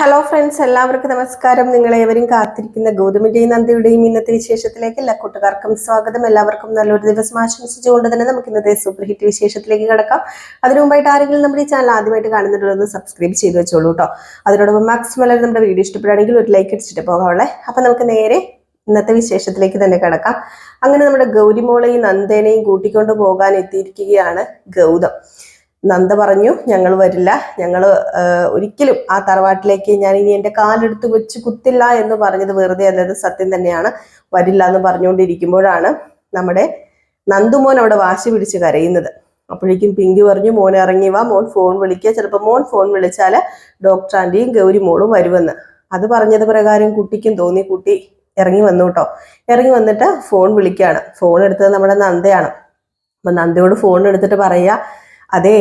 Hello friends എല്ലാവർക്കും നമസ്കാരം. നിങ്ങളെ ഏവരും കാത്തിരിക്കുന്ന ഗൗതമിന്റെയും നന്ദിയുടെയും ഇന്നത്തെ വിശേഷത്തിലേക്ക് എല്ലാ കൂട്ടുകാർക്കും സ്വാഗതം. എല്ലാവർക്കും നല്ലൊരു ദിവസം ആശംസിച്ചുകൊണ്ട് തന്നെ നമുക്ക് ഇന്നത്തെ സൂപ്പർ ഹിറ്റ് വിശേഷത്തിലേക്ക് കിടക്കാം. അതിനു മുമ്പായിട്ട് ആരെങ്കിലും നമ്മുടെ ഈ ചാനൽ ആദ്യമായിട്ട് കാണുന്നുണ്ടെന്ന് സബ്സ്ക്രൈബ് ചെയ്ത് വെച്ചോളൂ കേട്ടോ അതിനോടൊപ്പം മാക്സിമം എല്ലാവരും നമ്മുടെ വീഡിയോ ഇഷ്ടപ്പെടുകയാണെങ്കിൽ ഒരു ലൈക്ക് അടിച്ചിട്ട് പോകാവുള്ളേ അപ്പൊ നമുക്ക് നേരെ ഇന്നത്തെ വിശേഷത്തിലേക്ക് തന്നെ കിടക്കാം. അങ്ങനെ നമ്മുടെ ഗൗരിമോളെയും നന്ദേനെയും കൂട്ടിക്കൊണ്ട് പോകാൻ എത്തിയിരിക്കുകയാണ് ഗൗതം. നന്ദ പറഞ്ഞു ഞങ്ങൾ വരില്ല. ഞങ്ങൾ ഒരിക്കലും ആ തറവാട്ടിലേക്ക് ഞാൻ ഇനി എന്റെ കാലെടുത്ത് വെച്ച് കുത്തില്ല എന്ന് പറഞ്ഞത് വെറുതെ അല്ലത് സത്യം തന്നെയാണ്. വരില്ല എന്ന് പറഞ്ഞുകൊണ്ടിരിക്കുമ്പോഴാണ് നമ്മുടെ നന്ദുമോൻ അവിടെ വാശി പിടിച്ച് കരയുന്നത്. അപ്പോഴേക്കും പിങ്കി പറഞ്ഞു മോൻ ഇറങ്ങി വാ മോൻ ഫോൺ വിളിക്കുക ചിലപ്പോൾ മോൻ ഫോൺ വിളിച്ചാൽ ഡോക്ടർ ആന്റിയും ഗൗരി മോളും വരുമെന്ന്. അത് പറഞ്ഞത് പ്രകാരം കുട്ടിക്കും തോന്നി കുട്ടി ഇറങ്ങി വന്നു കേട്ടോ. ഇറങ്ങി വന്നിട്ട് ഫോൺ വിളിക്കുകയാണ് ഫോൺ എടുത്തത് നമ്മുടെ നന്ദയാണ്. അപ്പം നന്ദയോട് ഫോൺ എടുത്തിട്ട് പറയാ അതെ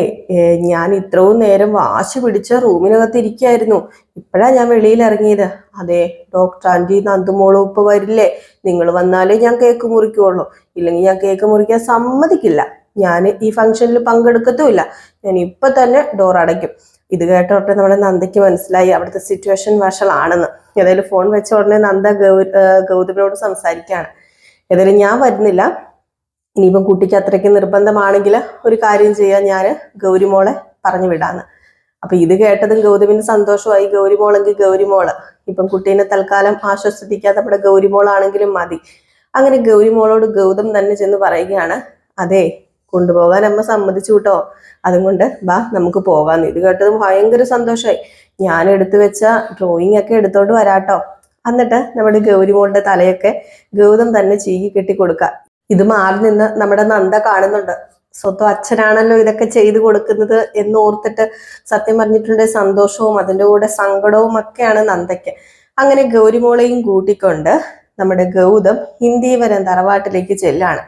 ഞാൻ ഇത്രയും നേരം വാശി പിടിച്ച റൂമിനകത്ത് ഇരിക്കായിരുന്നു. ഇപ്പോഴാ ഞാൻ വെളിയിൽ ഇറങ്ങിയത് അതെ ഡോക്ടർ ആന്റി നന്ദുമോളും ഇപ്പൊ വരില്ലേ? നിങ്ങൾ വന്നാലേ ഞാൻ കേക്ക് മുറിക്കുള്ളൂ. ഇല്ലെങ്കിൽ ഞാൻ കേക്ക് മുറിക്കാൻ സമ്മതിക്കില്ല. ഞാൻ ഈ ഫംഗ്ഷനിൽ പങ്കെടുക്കത്തുമില്ല. ഞാൻ ഇപ്പൊ തന്നെ ഡോർ അടയ്ക്കും. ഇത് കേട്ടോട്ടെ നമ്മുടെ നന്ദയ്ക്ക് മനസ്സിലായി. അവിടുത്തെ സിറ്റുവേഷൻ വഷളാണെന്ന് ഏതായാലും ഫോൺ വെച്ച ഉടനെ നന്ദ ഗൗ ഗൗതമിനോട് സംസാരിക്കുകയാണ്. ഏതായാലും ഞാൻ വരുന്നില്ല. ഇനിയിപ്പം കുട്ടിക്ക് അത്രയ്ക്ക് നിർബന്ധമാണെങ്കിൽ ഒരു കാര്യം ചെയ്യാൻ ഞാൻ ഗൗരിമോളെ പറഞ്ഞു വിടാന്ന്. അപ്പൊ ഇത് കേട്ടതും ഗൗതമിന് സന്തോഷമായി. ഗൗരിമോളെങ്കിൽ ഗൗരിമോൾ. ഇപ്പം കുട്ടീനെ തൽക്കാലം ആശ്വസിപ്പിക്കാത്ത നമ്മുടെ ഗൗരിമോളാണെങ്കിലും മതി. അങ്ങനെ ഗൗരിമോളോട് ഗൗതം തന്നെ ചെന്ന് പറയുകയാണ്. അതെ കൊണ്ടുപോകാൻ അമ്മ സമ്മതിച്ചു കേട്ടോ. അതുകൊണ്ട് ബാ നമുക്ക് പോകാന്ന് ഇത് കേട്ടതും ഭയങ്കര സന്തോഷമായി. ഞാൻ എടുത്തു വെച്ച ഡ്രോയിങ് ഒക്കെ എടുത്തോണ്ട് വരാട്ടോ. എന്നിട്ട് നമ്മുടെ ഗൗരിമോളുടെ തലയൊക്കെ ഗൗതം തന്നെ ചീകി കെട്ടി കൊടുക്കുക ഇത് മാറി നിന്ന് നമ്മുടെ നന്ദ കാണുന്നുണ്ട്. സ്വന്തം അച്ഛനാണല്ലോ ഇതൊക്കെ ചെയ്തു കൊടുക്കുന്നത് എന്ന് ഓർത്തിട്ട് സത്യം പറഞ്ഞിട്ടുണ്ട് സന്തോഷവും അതിന്റെ കൂടെ സങ്കടവും ഒക്കെയാണ് നന്ദയ്ക്ക്. അങ്ങനെ ഗൗരിമോളെയും കൂട്ടിക്കൊണ്ട് നമ്മുടെ ഗൗതം ഹിന്ദീവരം തറവാട്ടിലേക്ക് ചെല്ലാണ്.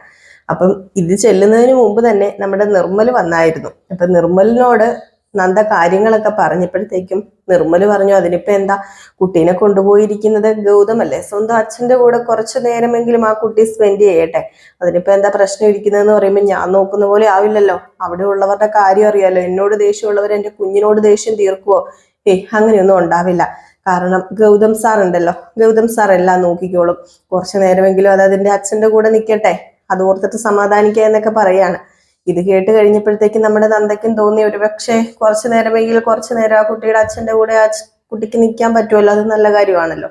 അപ്പം ഇത് ചെല്ലുന്നതിന് മുമ്പ് തന്നെ നമ്മുടെ നിർമ്മൽ വന്നായിരുന്നു. അപ്പൊ നിർമ്മലിനോട് നന്ദ കാര്യങ്ങളൊക്കെ പറഞ്ഞപ്പോഴത്തേക്കും നിർമ്മൽ പറഞ്ഞു അതിനിപ്പോ എന്താ? കുട്ടീനെ കൊണ്ടുപോയിരിക്കുന്നത് ഗൗതമല്ലേ? സ്വന്തം അച്ഛന്റെ കൂടെ കുറച്ചു നേരമെങ്കിലും ആ കുട്ടി സ്പെൻഡ് ചെയ്യട്ടെ? അതിനിപ്പോ എന്താ പ്രശ്നം ഇരിക്കുന്നതെന്ന് പറയുമ്പോൾ ഞാൻ നോക്കുന്ന പോലെ ആവില്ലല്ലോ. അവിടെ ഉള്ളവരുടെ കാര്യം അറിയാലോ. എന്നോട് ദേഷ്യമുള്ളവർ എന്റെ കുഞ്ഞിനോട് ദേഷ്യം തീർക്കുവോ? ഏ അങ്ങനെയൊന്നും ഉണ്ടാവില്ല. കാരണം ഗൗതം സാർ ഉണ്ടല്ലോ. ഗൗതം സാർ എല്ലാം നോക്കിക്കോളും. കുറച്ചു നേരമെങ്കിലും അത് അതിന്റെ അച്ഛന്റെ കൂടെ നിൽക്കട്ടെ അത് ഓർത്തിട്ട് സമാധാനിക്കുക എന്നൊക്കെ പറയാണ്. ഇത് കേട്ട് കഴിഞ്ഞപ്പോഴത്തേക്കും നമ്മുടെ നന്ദയ്ക്കും തോന്നി ഒരുപക്ഷെ കുറച്ചു നേരമെങ്കിൽ കുറച്ചു നേരം ആ കുട്ടിയുടെ അച്ഛന്റെ കൂടെ ആ കുട്ടിക്ക് നിൽക്കാൻ പറ്റുമല്ലോ അത് നല്ല കാര്യമാണല്ലോ.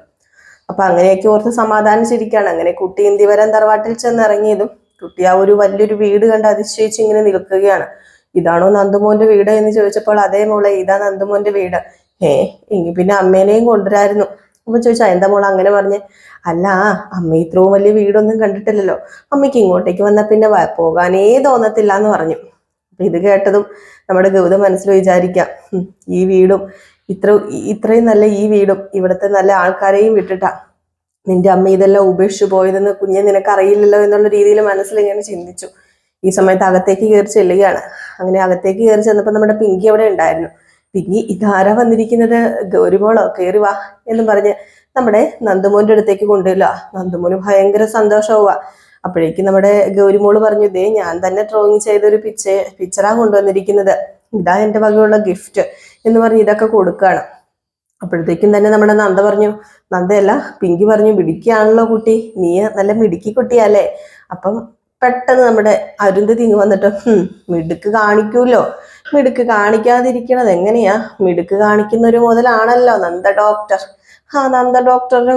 അപ്പൊ അങ്ങനെയൊക്കെ ഓർത്ത് സമാധാനിച്ചിരിക്കുകയാണ്. അങ്ങനെ കുട്ടി ഇന്ത്യവരം തറവാട്ടിൽ ചെന്ന് ഇറങ്ങിയതും കുട്ടി ആ ഒരു വലിയൊരു വീട് കണ്ട് അതിശയിച്ച് ഇങ്ങനെ നിൽക്കുകയാണ്. ഇതാണോ നന്ദുമോന്റെ വീട് എന്ന് ചോദിച്ചപ്പോൾ അതേ മോളെ ഇതാ നന്ദുമോന്റെ വീട്. ഏ ഇനി പിന്നെ അമ്മേനെയും കൊണ്ടുവരായിരുന്നു. അപ്പൊ ചോദിച്ചാ എന്താ മോളെ? അങ്ങനെ പറഞ്ഞ് അല്ല അമ്മ ഇത്രയും വലിയ വീടൊന്നും കണ്ടിട്ടില്ലല്ലോ. അമ്മയ്ക്ക് ഇങ്ങോട്ടേക്ക് വന്നാൽ പിന്നെ പോകാനേ തോന്നത്തില്ല എന്ന് പറഞ്ഞു. അപ്പൊ ഇത് കേട്ടതും നമ്മുടെ ഗൗതം മനസ്സിൽ വിചാരിക്കാം ഈ വീടും ഇത്ര ഇത്രയും നല്ല ഈ വീടും ഇവിടുത്തെ നല്ല ആൾക്കാരെയും വിട്ടിട്ടാ. നിന്റെ അമ്മ ഇതെല്ലാം ഉപേക്ഷിച്ചു പോയതെന്ന് കുഞ്ഞെ നിനക്ക് അറിയില്ലല്ലോ എന്നുള്ള രീതിയിൽ മനസ്സിൽ ഇങ്ങനെ ചിന്തിച്ചു. ഈ സമയത്ത് അകത്തേക്ക് കയറി ചെല്ലുകയാണ്. അങ്ങനെ അകത്തേക്ക് കയറി ചെന്നപ്പോൾ നമ്മുടെ പിങ്കി അവിടെ ഉണ്ടായിരുന്നു. പിങ്കി ഇതാരാ വന്നിരിക്കുന്നത്? ഗൗരിമോളോ കയറി വാ എന്ന് പറഞ്ഞ് നമ്മുടെ നന്ദുമോന്റെ അടുത്തേക്ക് കൊണ്ടുവരില്ല. നന്ദുമോന് ഭയങ്കര സന്തോഷമാവുക അപ്പോഴേക്കും നമ്മുടെ ഗൗരിമോൾ പറഞ്ഞു ഇതേ ഞാൻ തന്നെ ഡ്രോയിങ് ചെയ്തൊരു പിക്ച പിക്ചറാ കൊണ്ടുവന്നിരിക്കുന്നത്. ഇതാ എന്റെ വകയുള്ള ഗിഫ്റ്റ് എന്ന് പറഞ്ഞ് ഇതൊക്കെ കൊടുക്കുകയാണ്. അപ്പോഴത്തേക്കും തന്നെ നമ്മുടെ നന്ദ പറഞ്ഞു നന്ദയല്ല പിങ്കി പറഞ്ഞു മിടുക്കിയാണല്ലോ കുട്ടി. നീ നല്ല മിടുക്കി കുട്ടിയല്ലേ. അപ്പം പെട്ടെന്ന് നമ്മുടെ അരുന്ധതി ഇങ്ങ് വന്നിട്ട് മിടുക്ക് കാണിക്കൂലോ മിടുക്ക് കാണിക്കാതിരിക്കണത് എങ്ങനെയാ? മിടുക്ക് കാണിക്കുന്ന ഒരു മുതലാണല്ലോ നന്ദ ഡോക്ടർ ആ നന്ദ ഡോക്ടറുടെ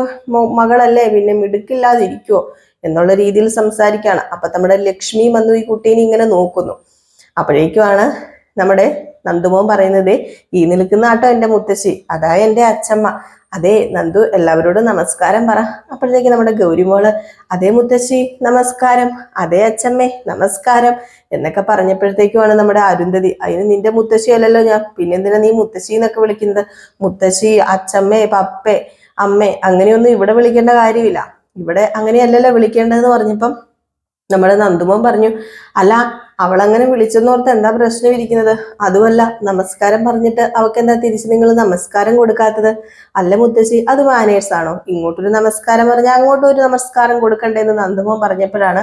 മകളല്ലേ പിന്നെ മിടുക്കില്ലാതിരിക്കുവോ? എന്നുള്ള രീതിയിൽ സംസാരിക്കുകയാണ് അപ്പൊ നമ്മുടെ ലക്ഷ്മി വന്നു ഈ കുട്ടീനെ ഇങ്ങനെ നോക്കുന്നു. അപ്പോഴേക്കുമാണ് നമ്മുടെ നന്ദുമോൻ പറയുന്നത് ഈ നിൽക്കുന്ന ആട്ടോ എന്റെ മുത്തശ്ശി അതാ എന്റെ അച്ഛമ്മ. അതെ നന്ദു എല്ലാവരോടും നമസ്കാരം പറ. അപ്പോഴത്തേക്ക് നമ്മുടെ ഗൗരിമോൾ അതേ മുത്തശ്ശി നമസ്കാരം. അതേ അച്ഛമ്മേ നമസ്കാരം. എന്നൊക്കെ പറഞ്ഞപ്പോഴത്തേക്കുമാണ് നമ്മുടെ അരുന്ധതി അതിന് നിന്റെ മുത്തശ്ശി അല്ലല്ലോ ഞാൻ. പിന്നെന്തിനാ നീ മുത്തശ്ശി എന്നൊക്കെ വിളിക്കുന്നത്? മുത്തശ്ശി അച്ഛമ്മേ പപ്പേ അമ്മേ അങ്ങനെയൊന്നും ഇവിടെ വിളിക്കേണ്ട കാര്യമില്ല. ഇവിടെ അങ്ങനെയല്ലല്ലോ വിളിക്കേണ്ടതെന്ന് പറഞ്ഞപ്പം നമ്മുടെ നന്ദുമോൻ പറഞ്ഞു അല്ല അവളങ്ങനെ വിളിച്ചെന്നോർത്ത് എന്താ പ്രശ്നം ഇരിക്കുന്നത് അതുമല്ല നമസ്കാരം പറഞ്ഞിട്ട് അവൾക്ക് എന്താ തിരിച്ച് നിങ്ങൾ നമസ്കാരം കൊടുക്കാത്തത്? അല്ല മുത്തശ്ശി അത് മാനേഴ്സ് ആണോ? ഇങ്ങോട്ടൊരു നമസ്കാരം പറഞ്ഞാൽ അങ്ങോട്ടും ഒരു നമസ്കാരം കൊടുക്കണ്ടേന്ന് നന്ദമോ പറഞ്ഞപ്പോഴാണ്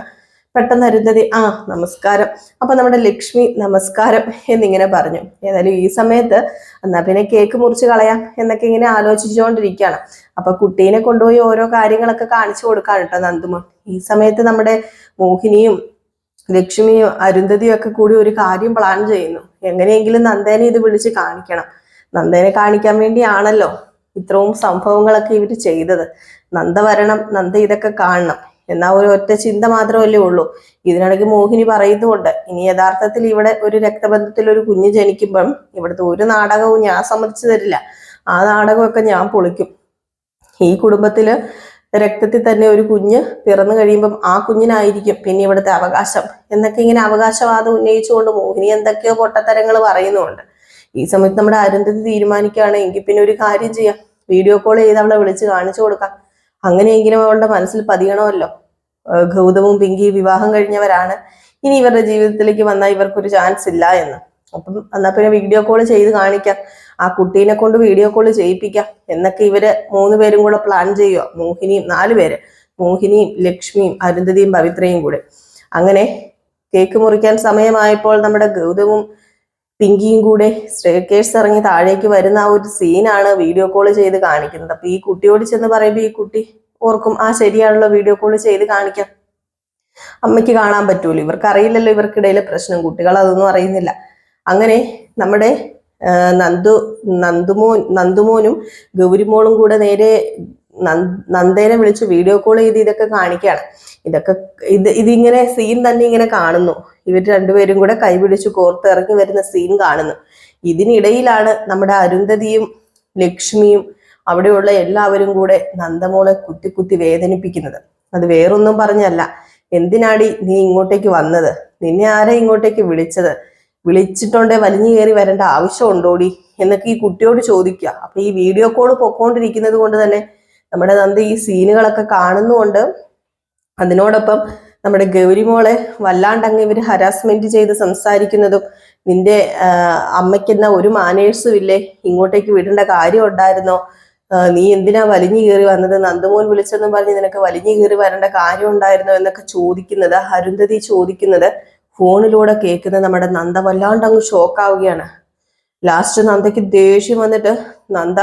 പെട്ടെന്ന് അരുന്ധതി ആ നമസ്കാരം. അപ്പൊ നമ്മുടെ ലക്ഷ്മി നമസ്കാരം എന്നിങ്ങനെ പറഞ്ഞു. ഏതായാലും ഈ സമയത്ത് എന്നാ പിന്നെ കേക്ക് മുറിച്ച് കളയാം എന്നൊക്കെ ഇങ്ങനെ ആലോചിച്ചുകൊണ്ടിരിക്കുകയാണ്. അപ്പൊ കുട്ടീനെ കൊണ്ടുപോയി ഓരോ കാര്യങ്ങളൊക്കെ കാണിച്ചു കൊടുക്കാൻ കേട്ടോ നന്ദുമോൻ. ഈ സമയത്ത് നമ്മുടെ മോഹിനിയും ലക്ഷ്മിയും അരുന്ധതിയും ഒക്കെ കൂടി ഒരു കാര്യം പ്ലാൻ ചെയ്യുന്നു. എങ്ങനെയെങ്കിലും നന്ദേനെ ഇത് വിളിച്ച് കാണിക്കണം. നന്ദേനെ കാണിക്കാൻ വേണ്ടിയാണല്ലോ ഇത്രയും സംഭവങ്ങളൊക്കെ ഇവർ ചെയ്തത്. നന്ദ വരണം നന്ദ ഇതൊക്കെ കാണണം. എന്നാ ഒരു ഒറ്റ ചിന്ത മാത്രമല്ലേ ഉള്ളൂ. ഇതിനിടയ്ക്ക് മോഹിനി പറയുന്നുമുണ്ട് ഇനി യഥാർത്ഥത്തിൽ ഇവിടെ ഒരു രക്തബന്ധത്തിൽ ഒരു കുഞ്ഞ് ജനിക്കുമ്പം ഇവിടുത്തെ ഒരു നാടകവും ഞാൻ സമ്മതിച്ചു തരില്ല. ആ നാടകമൊക്കെ ഞാൻ പൊളിക്കും. ഈ കുടുംബത്തിൽ രക്തത്തിൽ തന്നെ ഒരു കുഞ്ഞ് പിറന്നു കഴിയുമ്പം ആ കുഞ്ഞിനായിരിക്കും പിന്നെ ഇവിടുത്തെ അവകാശം. എന്നൊക്കെ ഇങ്ങനെ അവകാശവാദം ഉന്നയിച്ചുകൊണ്ട് മോഹിനി എന്തൊക്കെയോ പൊട്ടത്തരങ്ങൾ പറയുന്നുണ്ട്. ഈ സമയത്ത് നമ്മുടെ അരുന്ധതി തീരുമാനിക്കുകയാണെങ്കിൽ പിന്നെ ഒരു കാര്യം ചെയ്യാം. വീഡിയോ കോൾ ചെയ്ത് അവളെ വിളിച്ച് കാണിച്ചു കൊടുക്കാം. അങ്ങനെയെങ്കിലും അവളുടെ മനസ്സിൽ പതിയണമല്ലോ. ഗൗതമും പിങ്കി വിവാഹം കഴിഞ്ഞവരാണ്. ഇനി ഇവരുടെ ജീവിതത്തിലേക്ക് വന്നാൽ ഇവർക്കൊരു ചാൻസ് ഇല്ല എന്ന്. അപ്പം എന്നാൽ പിന്നെ വീഡിയോ കോൾ ചെയ്ത് കാണിക്കാം. ആ കുട്ടീനെ കൊണ്ട് വീഡിയോ കോൾ ചെയ്യിപ്പിക്കാം. എന്നൊക്കെ ഇവർ മൂന്ന് പേരും കൂടെ പ്ലാൻ ചെയ്യുക മോഹിനിയും നാല് പേര്. മോഹിനിയും ലക്ഷ്മിയും അരുന്ധതിയും പവിത്രയും കൂടെ. അങ്ങനെ കേക്ക് മുറിക്കാൻ സമയമായപ്പോൾ നമ്മുടെ ഗൗതവും പിങ്കിയും കൂടെ സ്റ്റേക്കേഴ്സ് ഇറങ്ങി താഴേക്ക് വരുന്ന ആ ഒരു സീനാണ് വീഡിയോ കോൾ ചെയ്ത് കാണിക്കുന്നത്. അപ്പൊ ഈ കുട്ടിയോട് ചെന്ന് പറയുമ്പോൾ ഈ കുട്ടി ഓർക്കും ആ ശരിയാണല്ലോ വീഡിയോ കോൾ ചെയ്ത് കാണിക്കാം. അമ്മയ്ക്ക് കാണാൻ പറ്റൂല. ഇവർക്ക് അറിയില്ലല്ലോ ഇവർക്കിടയിലെ പ്രശ്നം. കുട്ടികൾ അതൊന്നും അറിയുന്നില്ല. അങ്ങനെ നമ്മുടെ നന്ദു നന്ദുമോൻ നന്ദുമോനും ഗൗരിമോളും കൂടെ നേരെ നന്ദ- നന്ദേനെ വിളിച്ച് വീഡിയോ കോൾ ചെയ്ത് ഇതൊക്കെ കാണിക്കുകയാണ്. ഇതൊക്കെ ഇത് ഇതിങ്ങനെ സീൻ തന്നെ ഇങ്ങനെ കാണുന്നു. ഇവർ രണ്ടുപേരും കൂടെ കൈപിടിച്ച് കോർത്ത് ഇറങ്ങി വരുന്ന സീൻ കാണുന്നു. ഇതിനിടയിലാണ് നമ്മുടെ അരുന്ധതിയും ലക്ഷ്മിയും അവിടെയുള്ള എല്ലാവരും കൂടെ നന്ദമോളെ കുത്തി കുത്തി വേദനിപ്പിക്കുന്നത്. അത് വേറൊന്നും പറഞ്ഞല്ല. എന്തിനാടി നീ ഇങ്ങോട്ടേക്ക് വന്നത്? നിന്നെ ആരെ ഇങ്ങോട്ടേക്ക് വിളിച്ചത്? വിളിച്ചിട്ടുണ്ടേ വലിഞ്ഞു കയറി വരേണ്ട ആവശ്യമുണ്ടോടി? എന്നൊക്കെ ഈ കുട്ടിയോട് ചോദിക്കുക. അപ്പൊ ഈ വീഡിയോ കോൾ പൊക്കോണ്ടിരിക്കുന്നത് കൊണ്ട് തന്നെ നമ്മുടെ നന്ദി ഈ സീനുകളൊക്കെ കാണുന്നുകൊണ്ട് അതിനോടൊപ്പം നമ്മുടെ ഗൗരിമോളെ വല്ലാണ്ടങ്ങ് ഇവർ ഹരാസ്മെന്റ് ചെയ്ത് സംസാരിക്കുന്നതും നിന്റെ അമ്മയ്ക്കെന്ന ഒരു മാനേഴ്സും ഇല്ലേ? ഇങ്ങോട്ടേക്ക് വിടേണ്ട കാര്യം ഉണ്ടായിരുന്നോ? നീ എന്തിനാ വലിഞ്ഞു കയറി വന്നത്? നന്ദമോൻ വിളിച്ചെന്നും പറഞ്ഞ് നിനക്ക് വലിഞ്ഞു കയറി വരേണ്ട കാര്യം ഉണ്ടായിരുന്നോ? എന്നൊക്കെ ചോദിക്കുന്നത് അരുന്ധതി ചോദിക്കുന്നത് ഫോണിലൂടെ കേൾക്കുന്ന നമ്മുടെ നന്ദ വല്ലാണ്ട് അങ്ങ് ഷോക്കാവുകയാണ്. ലാസ്റ്റ് നന്ദയ്ക്ക് ദേഷ്യം വന്നിട്ട് നന്ദ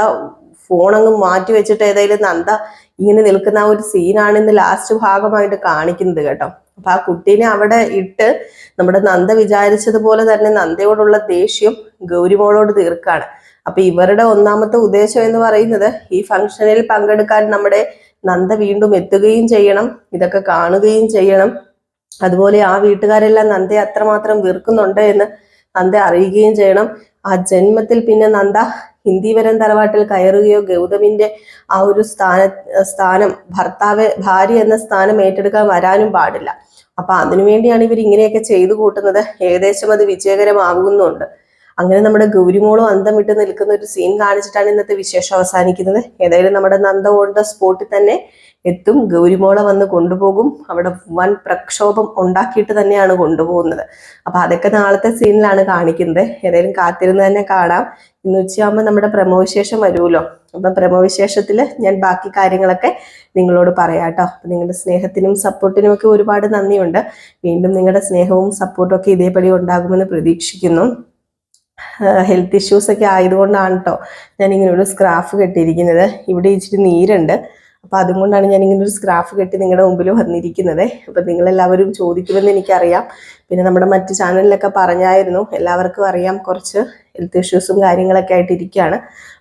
ഫോൺ അങ്ങ് മാറ്റി വെച്ചിട്ട് ഏതായാലും നന്ദ ഇങ്ങനെ നിൽക്കുന്ന ഒരു സീനാണ് ഇന്ന് ലാസ്റ്റ് ഭാഗമായിട്ട് കാണിക്കുന്നത് കേട്ടോ. അപ്പൊ ആ കുട്ടീനെ അവിടെ ഇട്ട് നമ്മുടെ നന്ദ വിചാരിച്ചതുപോലെ തന്നെ നന്ദയോടുള്ള ദേഷ്യം ഗൗരിമോളോട് തീർക്കാണ്. അപ്പൊ ഇവരുടെ ഒന്നാമത്തെ ഉദ്ദേശം എന്ന് പറയുന്നത് ഈ ഫംഗ്ഷനിൽ പങ്കെടുക്കാൻ നമ്മുടെ നന്ദ വീണ്ടും എത്തുകയും ചെയ്യണം ഇതൊക്കെ കാണുകയും ചെയ്യണം. അതുപോലെ ആ വീട്ടുകാരെല്ലാം നന്ദയെ അത്രമാത്രം വെറുക്കുന്നുണ്ട് എന്ന് നന്ദ അറിയുകയും ചെയ്യണം. ആ ജന്മത്തിൽ പിന്നെ നന്ദ ഹിന്ദിവരം തറവാട്ടിൽ കയറുകയോ ഗൗതമിന്റെ ആ ഒരു സ്ഥാന സ്ഥാനം ഭർത്താവ് ഭാര്യ എന്ന സ്ഥാനം ഏറ്റെടുക്കാൻ വരാനും പാടില്ല. അപ്പൊ അതിനുവേണ്ടിയാണ് ഇവർ ഇങ്ങനെയൊക്കെ ചെയ്തു കൂട്ടുന്നത്. ഏകദേശം അത് വിജയകരമാകുന്നുണ്ട്. അങ്ങനെ നമ്മുടെ ഗൗരിമോളും അന്തം വിട്ട് നിൽക്കുന്ന ഒരു സീൻ കാണിച്ചിട്ടാണ് ഇന്നത്തെ വിശേഷം അവസാനിക്കുന്നത്. ഏതായാലും നമ്മുടെ നന്ദ ഓൺ ദ സ്പോട്ടിൽ തന്നെ എത്തും. ഗൗരിമോളെ വന്ന് കൊണ്ടുപോകും. അവിടെ വൻ പ്രക്ഷോഭം ഉണ്ടാക്കിയിട്ട് തന്നെയാണ് കൊണ്ടുപോകുന്നത്. അപ്പൊ അതൊക്കെ നാളത്തെ സീനിലാണ് കാണിക്കുന്നത്. ഏതായാലും കാത്തിരുന്ന് തന്നെ കാണാം. ഇന്ന് ഉച്ചയാകുമ്പോൾ നമ്മുടെ പ്രമോവിശേഷം വരുമല്ലോ. അപ്പം പ്രമോവിശേഷത്തിൽ ഞാൻ ബാക്കി കാര്യങ്ങളൊക്കെ നിങ്ങളോട് പറയാം കേട്ടോ. അപ്പം നിങ്ങളുടെ സ്നേഹത്തിനും സപ്പോർട്ടിനും ഒക്കെ ഒരുപാട് നന്ദിയുണ്ട്. വീണ്ടും നിങ്ങളുടെ സ്നേഹവും സപ്പോർട്ടും ഒക്കെ ഇതേപടി ഉണ്ടാകുമെന്ന് പ്രതീക്ഷിക്കുന്നു. ഹെൽത്ത് ഇഷ്യൂസ് ഒക്കെ ആയതുകൊണ്ടാണ് കേട്ടോ ഞാൻ ഇങ്ങനെ ഒരു സ്ക്രാഫ് കെട്ടിയിരിക്കുന്നത്. ഇവിടെ ഇച്ചിരി നീരുണ്ട്. അപ്പോൾ അതുകൊണ്ടാണ് ഞാൻ ഇങ്ങനെ ഒരു സ്ക്രാഫ് കെട്ടി നിങ്ങളുടെ മുമ്പിൽ വന്നിരിക്കുന്നത്. അപ്പോൾ നിങ്ങളെല്ലാവരും ചോദിക്കുമെന്ന് എനിക്കറിയാം. പിന്നെ നമ്മുടെ മറ്റ് ചാനലിലൊക്കെ പറഞ്ഞായിരുന്നു. എല്ലാവർക്കും അറിയാം കുറച്ച് ഹെൽത്ത് ഇഷ്യൂസും കാര്യങ്ങളൊക്കെ ആയിട്ട് ഇരിക്കുകയാണ്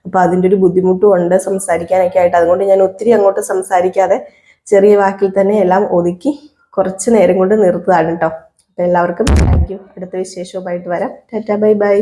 അപ്പോൾ അതിന്റെ ഒരു ബുദ്ധിമുട്ടും ഉണ്ട് സംസാരിക്കാനൊക്കെ ആയിട്ട്. അതുകൊണ്ട് ഞാൻ ഒത്തിരി അങ്ങോട്ട് സംസാരിക്കാതെ ചെറിയ വാക്കിൽ തന്നെ എല്ലാം ഒതുക്കി കുറച്ച് നേരം കൊണ്ട് നിർത്തുകയാണ് കേട്ടോ അപ്പോൾ എല്ലാവർക്കും താങ്ക് യു അടുത്ത വിശേഷവുമായിട്ട് വരാം. Tata bye bye.